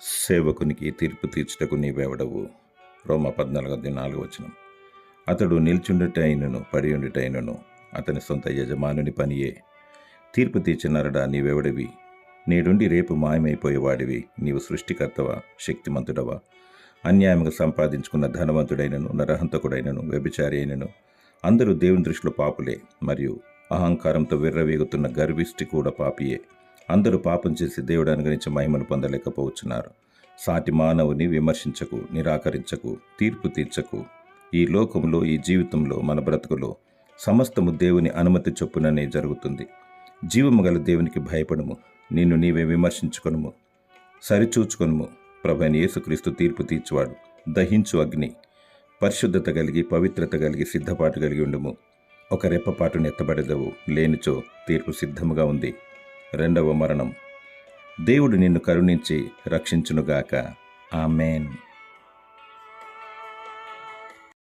సేవకునికి తీర్పు తీర్చుటకు నీవెవడవు? రోమ పద్నాలుగు నాలుగు వచనం. అతడు నిల్చుండుట అయినను పడి ఉండుట అయినను అతని సొంత యజమానుని పనియే. తీర్పు తీర్చినరడా నీవెవడివి? నేడుండి రేపు మాయమైపోయేవాడివి నీవు సృష్టికర్తవా? శక్తిమంతుడవా? అన్యాయంగా సంపాదించుకున్న ధనవంతుడైనను నరహంతకుడైనను వ్యభిచారి అయినను. అందరూ దేవుని దృష్టిలో పాపులే మరియు అహంకారంతో విర్రవేగుతున్న గర్విష్టి కూడా పాపియే. అందరూ పాపం చేసి దేవుడు అనుగ్రహించి మహిమను పొందలేకపోవచ్చున్నారు. సాటి మానవుని విమర్శించకు నిరాకరించకు తీర్పు తీర్చకు. ఈ లోకంలో ఈ జీవితంలో మన బ్రతుకులో సమస్తము దేవుని అనుమతి చొప్పుననే జరుగుతుంది. జీవము గల దేవునికి భయపడము. నిన్ను నీవే విమర్శించుకొనుము. సరిచూచుకొనుము. ప్రభైన యేసుక్రీస్తు తీర్పు తీర్చువాడు. దహించు అగ్ని. పరిశుద్ధత కలిగి పవిత్రత కలిగి సిద్ధపాటు కలిగి ఉండము. ఒక రెప్పపాటు ఎత్తబడదవు. లేనిచో తీర్పు సిద్ధముగా ఉంది. రెండవ మరణం. దేవుడు నిన్ను కరుణించి రక్షించునుగాక. ఆమెన్.